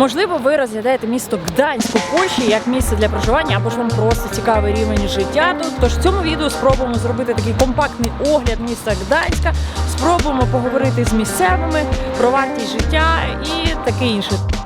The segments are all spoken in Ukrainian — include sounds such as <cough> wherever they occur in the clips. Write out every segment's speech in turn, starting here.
Можливо, ви розглядаєте місто Гданськ у Польщі як місце для проживання, або ж вам просто цікавий рівень життя тут. Тож в цьому відео спробуємо зробити такий компактний огляд міста Гданська. Спробуємо поговорити з місцевими про вартість життя і таке інше.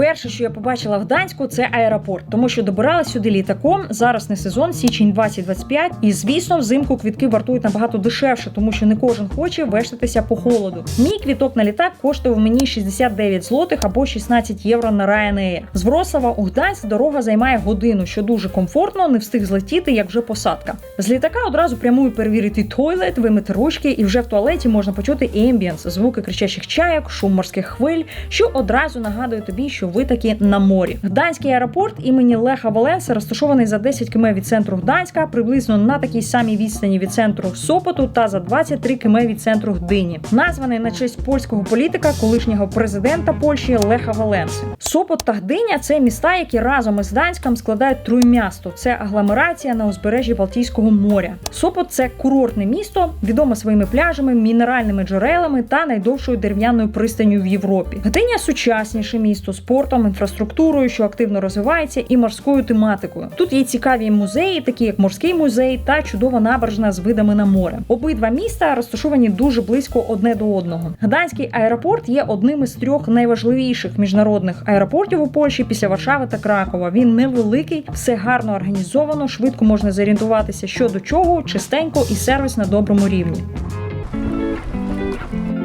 Перше, що я побачила в Гданську, це аеропорт, тому що добиралась сюди літаком. Зараз не сезон, січень 2025. І звісно, взимку квітки вартують набагато дешевше, тому що не кожен хоче вештатися по холоду. Мій квіток на літак коштував мені 69 злотих або 16 євро на Ryanair. З Вроцлава у Гданськ дорога займає годину, що дуже комфортно, не встиг злетіти, як вже посадка. З літака одразу прямую перевірити тойлет, вимити ручки, і вже в туалеті можна почути ембієнс, звуки кричачих чайок, шум морських хвиль, що одразу нагадує тобі, що ви таки на морі. Гданський аеропорт імені Леха Валенса розташований за 10 км від центру Гданська, приблизно на такій самій відстані від центру Сопоту та за 23 км від центру Гдині. Названий на честь польського політика, колишнього президента Польщі Леха Валенси. Сопот та Гдиня це міста, які разом із Гданськом складають Труймясто. Це агломерація на узбережжі Балтійського моря. Сопот це курортне місто, відоме своїми пляжами, мінеральними джерелами та найдовшою дерев'яною пристанню в Європі. Гдиня сучасніше місто спортом, інфраструктурою, що активно розвивається, і морською тематикою. Тут є цікаві музеї, такі як морський музей та чудова набережна з видами на море. Обидва міста розташовані дуже близько одне до одного. Гданський аеропорт є одним із трьох найважливіших міжнародних аеропортів у Польщі після Варшави та Кракова. Він невеликий, все гарно організовано, швидко можна зорієнтуватися, що до чого, чистенько і сервіс на доброму рівні.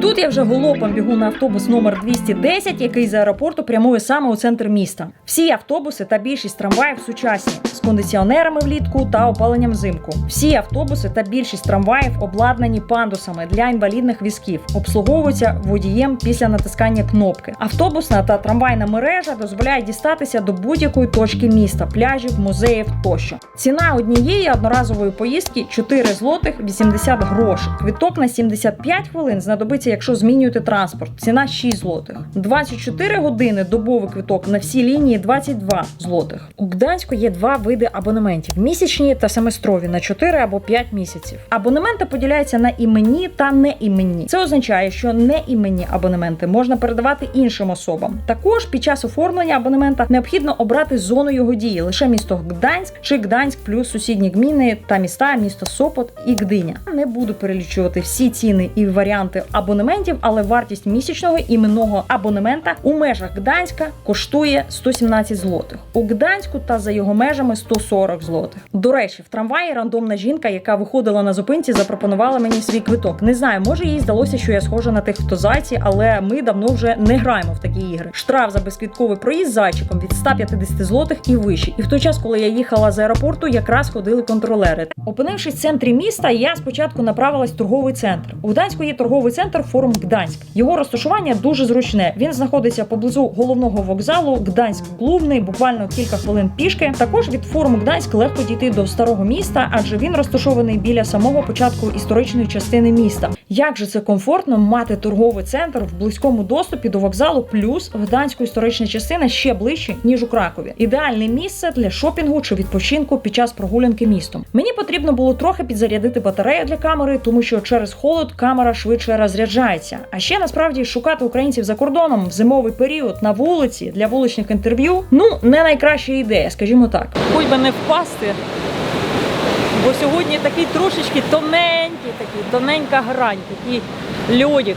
Тут я вже голопом бігу на автобус номер 210, який з аеропорту прямує саме у центр міста. Всі автобуси та більшість трамваїв сучасні з кондиціонерами влітку та опаленням взимку. Всі автобуси та більшість трамваїв обладнані пандусами для інвалідних візків, обслуговуються водієм після натискання кнопки. Автобусна та трамвайна мережа дозволяє дістатися до будь-якої точки міста, пляжів, музеїв тощо. Ціна однієї одноразової поїздки 4 злотих 80 грошей. Квиток на 75 хвилин знадобиться, якщо змінюєте транспорт. Ціна 6 злотих. 24 години добовий квиток на всі лінії 22 злотих. У Гданську є два види абонементів: місячні та семестрові на 4 або 5 місяців. Абонементи поділяються на іменні та неіменні. Це означає, що неіменні абонементи можна передавати іншим особам. Також під час оформлення абонемента необхідно обрати зону його дії лише місто Гданськ чи Гданськ плюс сусідні гміни та міста, місто Сопот і Гдиня. Не буду перелічувати всі ціни і варіанти абонементів, але вартість місячного іменного абонемента у межах Гданська коштує 117 злотих. У Гданську та за його межами 140 злотих. До речі, в трамваї рандомна жінка, яка виходила на зупинці, запропонувала мені свій квиток. Не знаю, може їй здалося, що я схожа на тих, хто зайці, але ми давно вже не граємо в такі ігри. Штраф за безквітковий проїзд зайчиком від 150 злотих і вище. І в той час, коли я їхала з аеропорту, якраз ходили контролери. Опинившись в центрі міста, я спочатку направилась в торговий центр. У Гданську є торговий центр Форум Гданськ. Його розташування дуже зручне. Він знаходиться поблизу головного вокзалу Гданськ Глувний, буквально кілька хвилин пішки. Також від форуму Гданськ легко дійти до старого міста, адже він розташований біля самого початку історичної частини міста. Як же це комфортно мати торговий центр в близькому доступі до вокзалу, плюс Гданську історична частина ще ближче ніж у Кракові. Ідеальне місце для шопінгу чи відпочинку під час прогулянки містом. Мені потрібно було трохи підзарядити батарею для камери, тому що через холод камера швидше розряджається. А ще насправді шукати українців за кордоном в зимовий період на вулиці для вуличних інтерв'ю ну не найкраща ідея, скажімо так. Хоч би не впасти. Бо сьогодні такий трошечки тоненький, такий, тоненька грань, такий льодик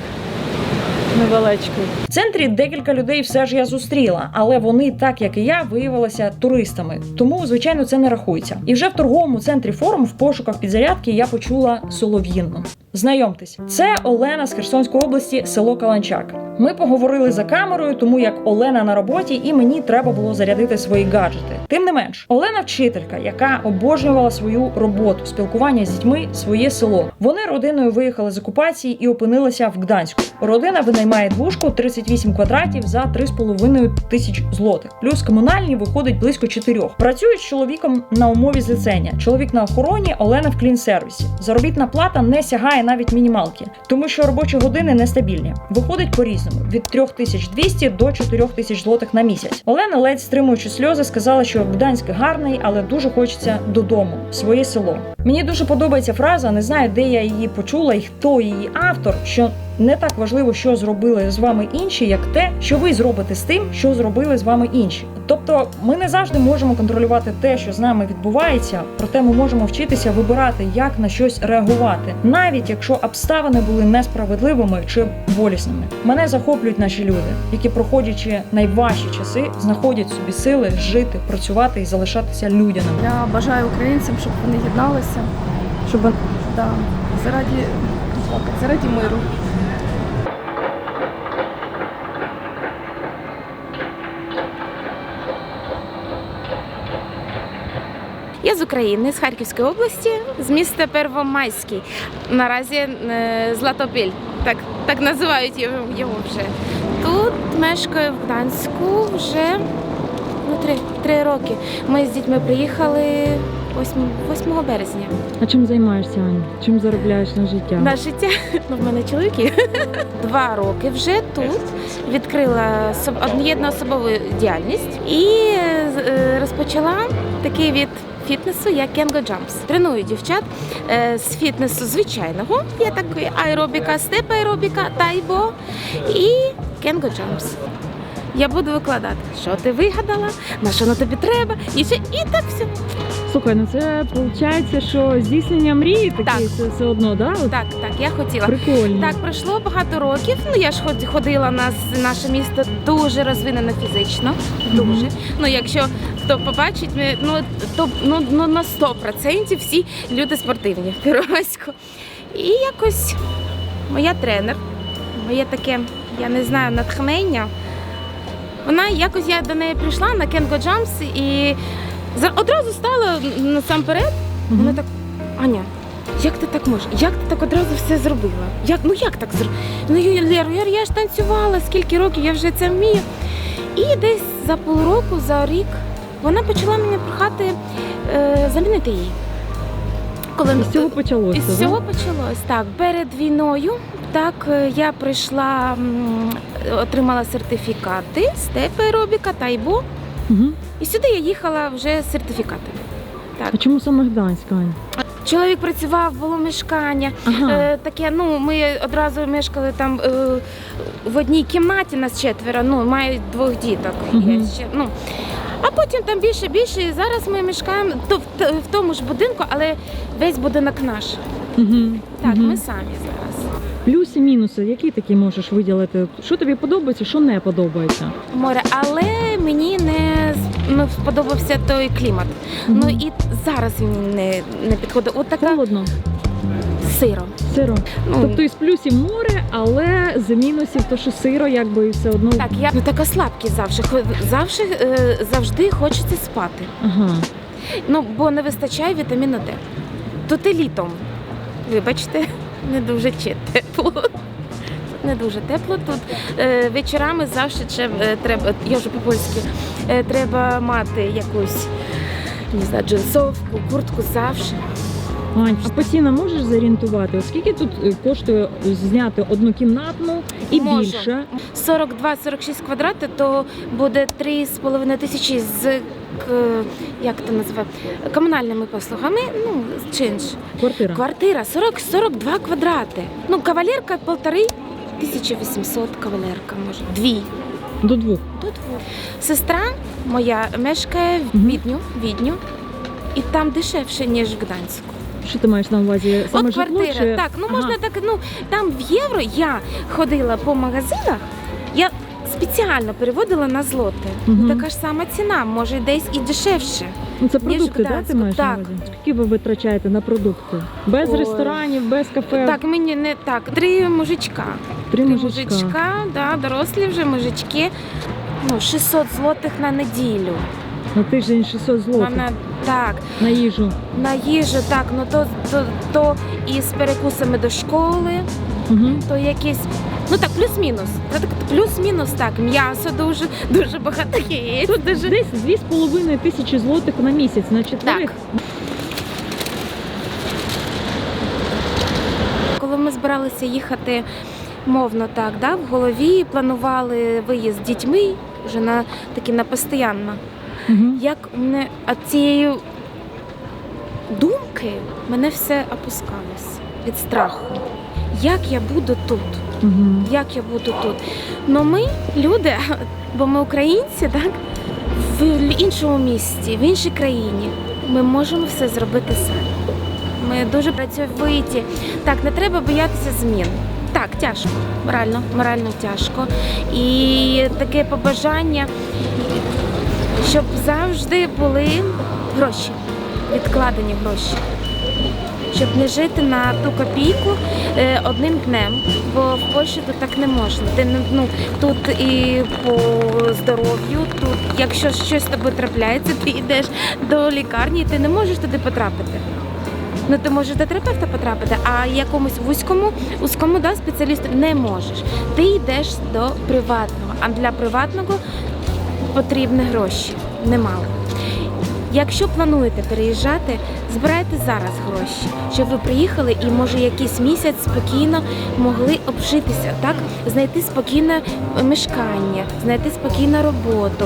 невеличкий. В центрі декілька людей все ж я зустріла, але вони, так як і я, виявилися туристами. Тому, звичайно, це не рахується. І вже в торговому центрі форум в пошуках підзарядки я почула солов'їнну. Знайомтесь, це Олена з Херсонської області, село Каланчак. Ми поговорили за камерою, тому як Олена на роботі, і мені треба було зарядити свої гаджети. Тим не менш, Олена вчителька, яка обожнювала свою роботу, спілкування з дітьми, своє село. Вони родиною виїхали з окупації і опинилися в Гданську. Родина винаймає двушку 38 квадратів за 3,5 тисяч злотих. Плюс комунальні виходить близько 4. Працюють з чоловіком на умові злицення. Чоловік на охороні, Олена в клін-сервісі. Заробітна плата не сягає навіть мінімалки, тому що робочі години нестабільні. Виходить по-різному від 3200 до 4000 злотих на місяць. Олена, ледь стримуючи сльози, сказала, що Гданськ гарний, але дуже хочеться додому, в своє село. Мені дуже подобається фраза, не знаю, де я її почула і хто її автор. що не так важливо, що зробили з вами інші, як те, що ви зробите з тим, що зробили з вами інші. Тобто, ми не завжди можемо контролювати те, що з нами відбувається, проте ми можемо вчитися вибирати, як на щось реагувати, навіть якщо обставини були несправедливими чи болісними. Мене захоплюють наші люди, які, проходячи найважчі часи, знаходять собі сили жити, працювати і залишатися людяними. Я бажаю українцям, щоб вони єдналися, Щоб да, заради, заради миру. Я з України, з Харківської області, з міста Первомайський. Наразі е, Златопіль, так, так називають його, вже. Тут мешкаю в Гданську вже ну, три, три роки. Ми з дітьми приїхали 8, 8 березня. а чим займаєшся, Аня? Чим заробляєш на життя? На життя ну, в мене чоловіки. <laughs> Два роки вже тут відкрила соб- одноєдноособову діяльність і е, розпочала такий від фітнесу, як Kango Jumps. Треную дівчат е, з фітнесу звичайного. Є такий аеробіка, степ аеробіка, тайбо і Кенго Jumps. Я буду викладати, що ти вигадала, на що на тобі треба, і ще і так все. Слухай, ну це виходить, що здійснення мрії такі Так. це все одно, да? От Так, так, я хотіла. Прикольно. Так, пройшло багато років. Ну я ж ход- ходила на наше місто дуже розвинено фізично. Дуже. Ну, якщо хто побачить, ми- ну то ну, ну на 100% всі люди спортивні <laughs> в Первомайську. І якось моя тренер, моє таке, я не знаю, натхнення. Вона якось я до неї прийшла на Кенго Джамс і одразу стала насамперед. Вона так, Аня, як ти так можеш? Як ти так одразу все зробила? Як, ну як так зробила? Ну, Лєро, я, я ж танцювала, скільки років, я вже це вмію. І десь за полроку, за рік, вона почала мене прохати е, замінити її. Коли І з цього почалося. да? цього почалось так. Перед війною так е, я прийшла, отримала сертифікати степ аеробіка, тайбо. Мгм. І сюди я їхала вже з сертифікатами. А чому саме Гданськ, Ань? Чоловік працював, було мешкання. Ага. Е, таке, ну ми одразу мешкали там е, в одній кімнаті, нас четверо, ну мають двох діток. Мгм. Є ще, ну. А потім там більше, більше. І зараз ми мешкаємо то, в, в тому ж будинку, але весь будинок наш. Мгм. Так, Мгм. ми самі зараз. Плюси, мінуси, які такі можеш виділити? Що тобі подобається, що не подобається? Море, але мені не ну, сподобався той клімат. Мгм. Ну і зараз він не, не підходить. От така Холодно, сиро. сиро. Ну, Тобто із плюсів море, але з мінусів, то що сиро, якби і все одно. Так, я ну, така слабкість завжди. Хо- Завжди, е, завжди хочеться спати. Ага. Ну, бо не вистачає вітаміну Д. Тут і літом. Вибачте, не дуже чи тепло. <laughs> Не дуже тепло тут. Е, вечорами завжди ще, е, треба, я вже по-польськи, е, треба мати якусь не знаю, джинсовку, куртку завжди. Ань, а по цінам можеш зорієнтувати? От скільки тут е, коштує зняти однокімнатну і Можу. більше? 42-46 квадратів, то буде 3,5 тисячі з як це називає, комунальними послугами, ну, чинш. Квартира. Квартира 40, 42 квадрати. Ну, кавалерка полтори, 1800 кавалерка, може, дві. До двох. До двох. Сестра моя мешкає в. Відню, Відню, і там дешевше, ніж в Гданську. Що ти маєш на увазі? Саме От житло квартира, чи... так, ну Ага. можна так, ну там в євро я ходила по магазинах, я спеціально переводила на злоти. Мгм. Ну, Така ж сама ціна, може десь і дешевше. Ну, це продукти, да, ти Гданську, маєш на так. увазі? Скільки ви витрачаєте на продукти? Без Ой. ресторанів, без кафе? Так, мені не так. Три мужичка. Три Три мужичка. мужичка, да, дорослі вже мужички. Ну, 600 злотих на неділю. На тиждень 600 злотих Вона так, на їжу. на їжу, так, ну то, то, то і з перекусами до школи, Угу. то якісь. Ну так, плюс-мінус. Плюс-мінус так. М'ясо дуже, дуже багато яєць. Дуже... Десь 2,5 тисячі злотих на місяць на чотирьох. Коли ми збиралися їхати мовно так, да, в голові планували виїзд з дітьми вже на такі на постоянно. Угу. Як мене от цієї думки мене все опускалось від страху. Як я буду тут? Угу. Як я буду тут? Ну ми люди, <laughs> бо ми українці, так? В іншому місті, в іншій країні. Ми можемо все зробити самі. Ми дуже працьовиті. Так, не треба боятися змін. Так, тяжко, морально, морально тяжко. І таке побажання, щоб завжди були гроші, відкладені гроші. Щоб не жити на ту копійку е, одним днем, бо в Польщі тут так не можна. Ти не ну тут і по здоров'ю, тут якщо щось з тобою трапляється, ти йдеш до лікарні, і ти не можеш туди потрапити. Ну ти можеш до терапевта потрапити, а якомусь вузькому узкому да, спеціалісту не можеш. Ти йдеш до приватного, а для приватного потрібні гроші. Немало. Якщо плануєте переїжджати, збирайте зараз гроші, щоб ви приїхали і може якийсь місяць спокійно могли обжитися, так знайти спокійне мешкання, знайти спокійну роботу,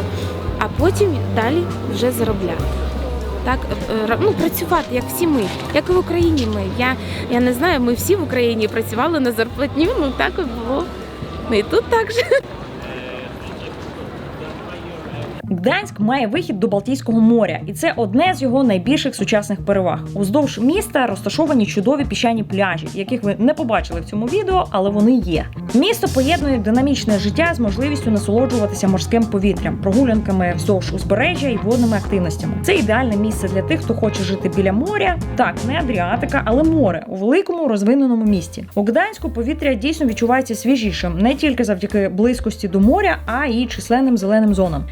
а потім далі вже заробляти. Так, е, ну працювати, як всі ми, як і в Україні. Ми я, я не знаю, ми всі в Україні працювали на зарплатню. Ну так і було. Ну тут так же. Гданськ має вихід до Балтійського моря, і це одне з його найбільших сучасних переваг. Уздовж міста розташовані чудові піщані пляжі, яких ви не побачили в цьому відео, але вони є. Місто поєднує динамічне життя з можливістю насолоджуватися морським повітрям, прогулянками вздовж узбережжя і водними активностями. Це ідеальне місце для тих, хто хоче жити біля моря. Так, не Адріатика, але море у великому розвиненому місті. У Гданську повітря дійсно відчувається свіжішим не тільки завдяки близькості до моря, а й численним зеленим зонам.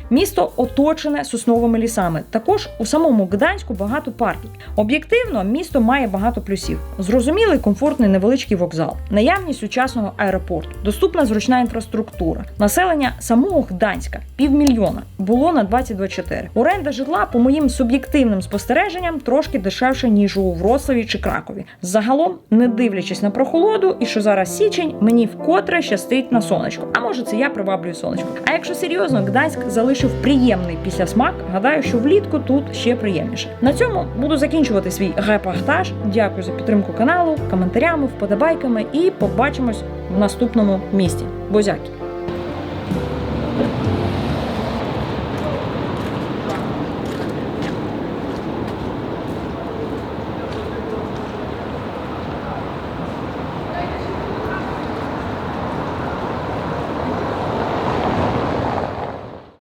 Оточене сосновими лісами. Також у самому Гданську багато парків. Об'єктивно, місто має багато плюсів: зрозумілий, комфортний невеличкий вокзал, наявність сучасного аеропорту, доступна зручна інфраструктура, населення самого Гданська півмільйона було на 2024. Оренда житла, по моїм суб'єктивним спостереженням, трошки дешевше ніж у Вроцлаві чи Кракові. Загалом, не дивлячись на прохолоду, і що зараз січень, мені вкотре щастить на сонечко. А може, це я приваблюю сонечко. А якщо серйозно, Гданськ залишив приємний післясмак. Гадаю, що влітку тут ще приємніше. На цьому буду закінчувати свій репортаж. Дякую за підтримку каналу, коментарями, вподобайками і побачимось в наступному місті. Бозяки!